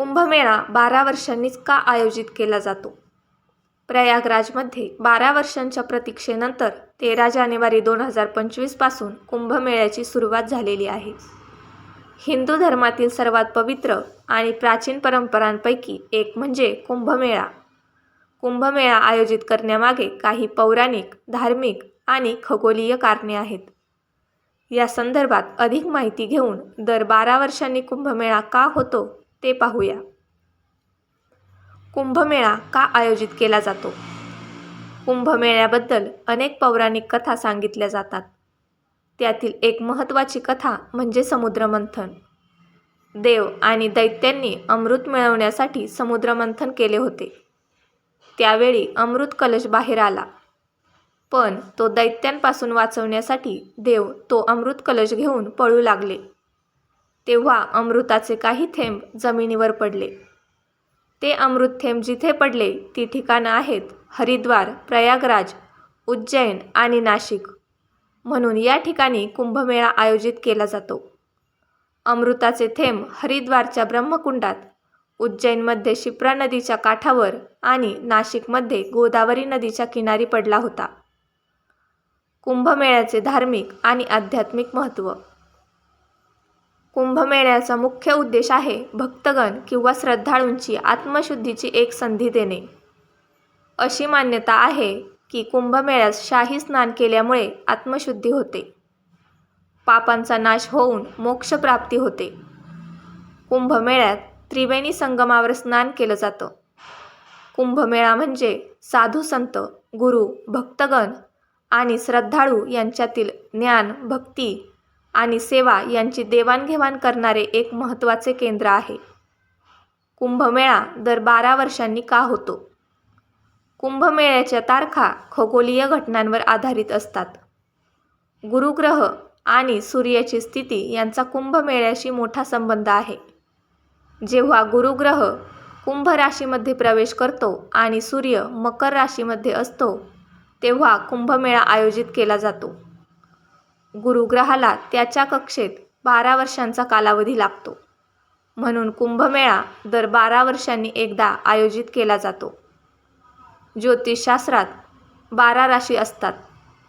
कुंभमेळा बारा वर्षांनीच का आयोजित केला जातो? प्रयागराजमध्ये बारा वर्षांच्या प्रतीक्षेनंतर तेरा जानेवारी दोन हजार पंचवीसपासून कुंभमेळ्याची सुरुवात झालेली आहे. हिंदू धर्मातील सर्वात पवित्र आणि प्राचीन परंपरांपैकी एक म्हणजे कुंभमेळा. कुंभमेळा आयोजित करण्यामागे काही पौराणिक धार्मिक आणि खगोलीय कारणे आहेत. या संदर्भात अधिक माहिती घेऊन दर बारा वर्षांनी कुंभमेळा का होतो ते पाहूया. कुंभमेळा का आयोजित केला जातो? कुंभमेळ्याबद्दल अनेक पौराणिक कथा सांगितल्या जातात. त्यातील एक महत्त्वाची कथा म्हणजे समुद्रमंथन. देव आणि दैत्यांनी अमृत मिळवण्यासाठी समुद्रमंथन केले होते. त्यावेळी अमृत कलश बाहेर आला. पण तो दैत्यांपासून वाचवण्यासाठी देव तो अमृत कलश घेऊन पळू लागले. तेव्हा अमृताचे काही थेंब जमिनीवर पडले. ते अमृत थेंब जिथे पडले ती ठिकाणं आहेत हरिद्वार प्रयागराज उज्जैन आणि नाशिक. म्हणून या ठिकाणी कुंभमेळा आयोजित केला जातो. अमृताचे थेंब हरिद्वारच्या ब्रह्मकुंडात उज्जैनमध्ये शिप्रा नदीच्या काठावर आणि नाशिकमध्ये गोदावरी नदीच्या किनारी पडला होता. कुंभमेळ्याचे धार्मिक आणि आध्यात्मिक महत्त्व कुंभमेळ्याचा मुख्य उद्देश आहे भक्तगण किंवा श्रद्धाळूंची आत्मशुद्धीची एक संधी देणे. अशी मान्यता आहे की कुंभमेळ्यात शाही स्नान केल्यामुळे आत्मशुद्धी होते. पापांचा नाश होऊन मोक्षप्राप्ती होते. कुंभमेळ्यात त्रिवेणी संगमावर स्नान केलं जातं. कुंभमेळा म्हणजे साधू संत गुरु भक्तगण आणि श्रद्धाळू यांच्यातील ज्ञान भक्ती आणि सेवा यांची देवाणघेवाण करणारे एक महत्त्वाचे केंद्र आहे. कुंभमेळा दर बारा वर्षांनी का होतो? कुंभमेळ्याच्या तारखा खगोलीय घटनांवर आधारित असतात. गुरुग्रह आणि सूर्याची स्थिती यांचा कुंभमेळ्याशी मोठा संबंध आहे. जेव्हा गुरुग्रह कुंभ राशीमध्ये प्रवेश करतो आणि सूर्य मकर राशीमध्ये असतो तेव्हा कुंभमेळा आयोजित केला जातो. गुरुग्रहाला त्याच्या कक्षेत बारा वर्षांचा कालावधी लागतो. म्हणून कुंभमेळा दर बारा वर्षांनी एकदा आयोजित केला जातो. ज्योतिषशास्त्रात बारा राशी असतात.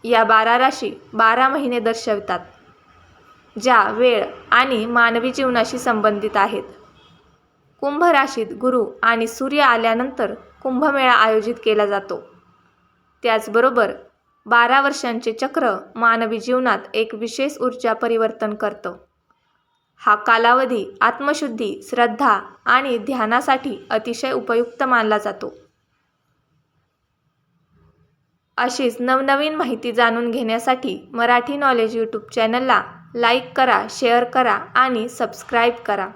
या बारा राशी बारा महिने दर्शवितात ज्या वेळ आणि मानवी जीवनाशी संबंधित आहेत. कुंभ राशीत गुरु आणि सूर्य आल्यानंतर कुंभमेळा आयोजित केला जातो. त्याचबरोबर बारा वर्षांचे चक्र मानवी जीवनात एक विशेष ऊर्जा परिवर्तन करतं. हा कालावधी आत्मशुद्धी श्रद्धा आणि ध्यानासाठी अतिशय उपयुक्त मानला जातो. अशीच नवनवीन माहिती जाणून घेण्यासाठी मराठी नॉलेज यूट्यूब चॅनलला लाईक करा शेअर करा आणि सबस्क्राईब करा.